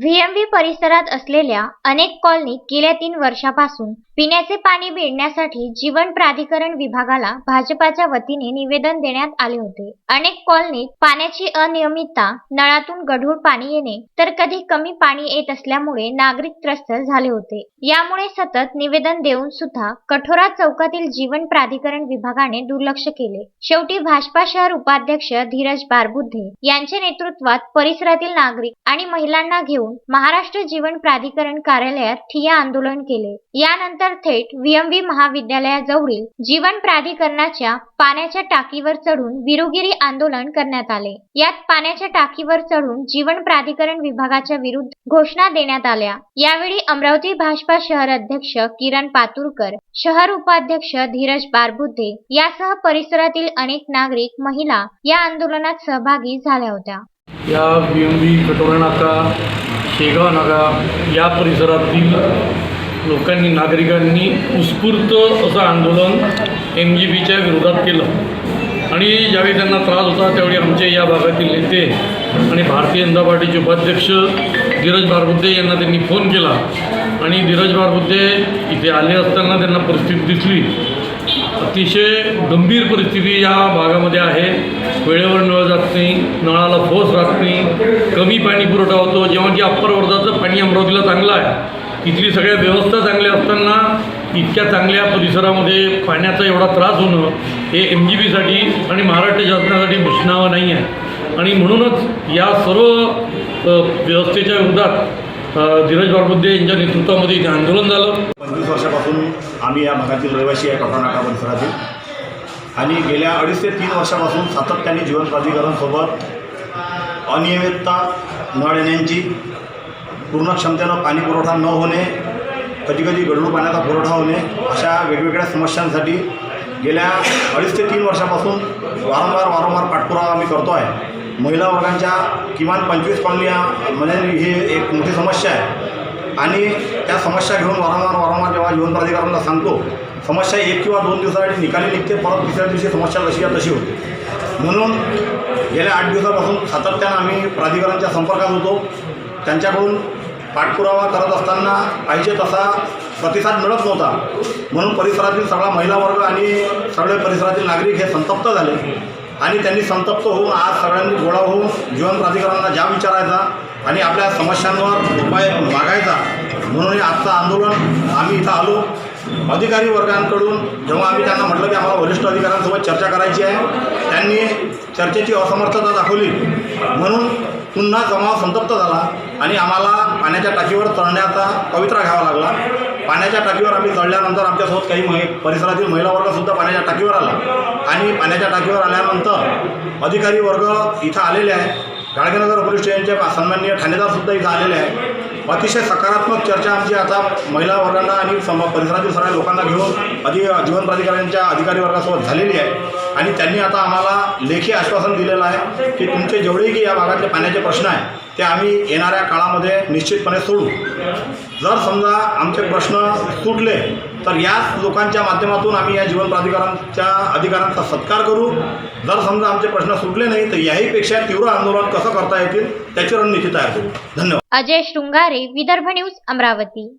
व्हीएमव्ही परिसरात असलेल्या अनेक कॉलनीत गेल्या तीन वर्षापासून पिण्याचे पाणी मिळण्यासाठी जीवन प्राधिकरण विभागाला भाजपाच्या वतीने निवेदन देण्यात आले होते. अनेक कॉलनीत पाण्याची अनियमितता नळातून गढूळ पाणी येणे तर कधी कमी पाणी येत असल्यामुळे नागरिक त्रस्त झाले होते. यामुळे सतत निवेदन देऊन सुद्धा कठोरा चौकातील जीवन प्राधिकरण विभागाने दुर्लक्ष केले. शेवटी भाजपा शहर उपाध्यक्ष धीरज बारबुद्धे यांच्या नेतृत्वात परिसरातील नागरिक आणि महिलांना घेऊन महाराष्ट्र जीवन प्राधिकरण कार्यालयात ठिय्या आंदोलन केले. यानंतर थेट व्हीएमव्ही महाविद्यालयाजवळील जीवन प्राधिकरणाच्या पाण्याच्या टाकीवर चढून विरोगिरी आंदोलन करण्यात आले. यात पाण्याच्या टाकीवर चढून जीवन प्राधिकरण विभागाच्या विरुद्ध घोषणा देण्यात आल्या. यावेळी अमरावती भाजपा शहर अध्यक्ष किरण पातुरकर शहर उपाध्यक्ष धीरज बारबुद्धे यासह परिसरातील अनेक नागरिक महिला या आंदोलनात सहभागी झाल्या होत्या. या बी एम बी कटोरा नाका शेगाव नागा या परिसरातील लोकांनी नागरिकांनी उत्स्फूर्त असं आंदोलन एम जी बीच्या विरोधात केलं. आणि ज्यावेळी त्यांना त्रास होता त्यावेळी आमचे या भागातील नेते आणि भारतीय जनता पार्टीचे उपाध्यक्ष धीरज बारबुद्धे यांना त्यांनी फोन केला. आणि धीरज बारबुद्धे इथे आले असताना त्यांना परिस्थिती दिसली. अतिशय गंभीर परिस्थिती या भागामध्ये आहे. वेळेवर नळ जात नाही नळाला फोस राहत नाही कमी पाणी पुरवठा होतो. जेव्हा की अप्पर वर्धाचं पाणी अमरावतीला चांगलं आहे. इथली सगळ्या व्यवस्था चांगल्या असताना इतक्या चांगल्या परिसरामध्ये पाण्याचा एवढा त्रास होणं हे एम जी बीसाठी आणि महाराष्ट्र शासनासाठी भूषणावं नाही आहे. आणि म्हणूनच या सर्व व्यवस्थेच्या विरोधात धीरज बारबुद्धे यांच्या नेतृत्वामध्ये इथे आंदोलन झालं. पंचवीस वर्षापासून आम्ही या भागातील रहिवासी आहे कटरा परिसरातील आणि गेल्या अडीच ते तीन वर्षापासून सातत्याने जीवन प्राधिकरणसोबत अनियमितता नळ येण्याची पूर्ण क्षमतेनं पाणी पुरवठा न होणे कधीकधी गडूळ पाण्याचा पुरवठा होणे अशा वेगवेगळ्या समस्यांसाठी गेल्या अडीच ते तीन वर्षापासून वारंवार वारंवार पाठपुरावा आम्ही करतो आहे महिला वर्गांच्या किमान पंचवीस कॉलनी म्हणजे ही एक मोठी समस्या आहे. आणि त्या समस्या घेऊन वारंवार वारंवार जेव्हा जीवन प्राधिकरणाला सांगतो समस्या एक किंवा दोन दिवसासाठी निकाली निघते परत तिसऱ्या दिवशी समस्या जशी आहे तशी होते. म्हणून गेल्या आठ दिवसापासून सातत्यानं आम्ही प्राधिकरणाच्या संपर्कात होतो. त्यांच्याकडून पाठपुरावा करत असताना पाहिजे तसा प्रतिसाद मिळत नव्हता. म्हणून परिसरातील सगळा महिला वर्ग आणि सगळे परिसरातील नागरिक हे संतप्त झाले. आणि त्यांनी संतप्त होऊन आज सगळ्यांनी गोळा होऊन जीवन प्राधिकरणाला ज्या विचारायचा आणि आपल्या समस्यांवर उपाय मागायचा म्हणून हे आजचं आंदोलन आम्ही इथं आलो. अधिकारी वर्गांकडून जेव्हा आम्ही त्यांना म्हटलं की आम्हाला वरिष्ठ अधिकाऱ्यांसोबत चर्चा करायची आहे त्यांनी चर्चेची असमर्थता दाखवली. म्हणून पुन्हा जमाव संतप्त झाला आणि आम्हाला पाण्याच्या टाकीवर चढण्याचा पवित्रा घ्यावा लागला. पाण्याच्या टाकीवर आम्ही चढल्यानंतर आमच्यासोबत काही महि परिसरातील महिला वर्गसुद्धा पाण्याच्या टाकीवर आला. आणि पाण्याच्या टाकीवर आल्यानंतर अधिकारी वर्ग इथं आलेले आहे गाडगेनगर पोलीस स्टेशनचे सन्माननीय ठाणेदारसुद्धा इथं आलेले आहे अतिशय सकारात्मक चर्चा आमची आता महिला वर्गांना आणि सम परिसरातील सगळ्या लोकांना घेऊन अधि जीवन प्राधिकाऱ्यांच्या अधिकारी वर्गासोबत झालेली आहे. आणि त्यांनी आता आम्हाला लेखी आश्वासन दिलेलं आहे की तुमचे जेवढेही की या भागातले पाण्याचे प्रश्न आहे ते आम्ही येणाऱ्या काळामध्ये निश्चितपणे सोडू. जर समजा आमचे प्रश्न सुटले तर याच लोकांच्या माध्यमातून आम्ही या जीवन प्राधिकारांच्या अधिकारांचा सत्कार करू. जर समजा आमचे प्रश्न सुटले नाही तर याहीपेक्षा तीव्र आंदोलन कसं करता येतील त्याची रणनीती तयार करू. धन्यवाद. अजय शृंगारे विदर्भ न्यूज अमरावती.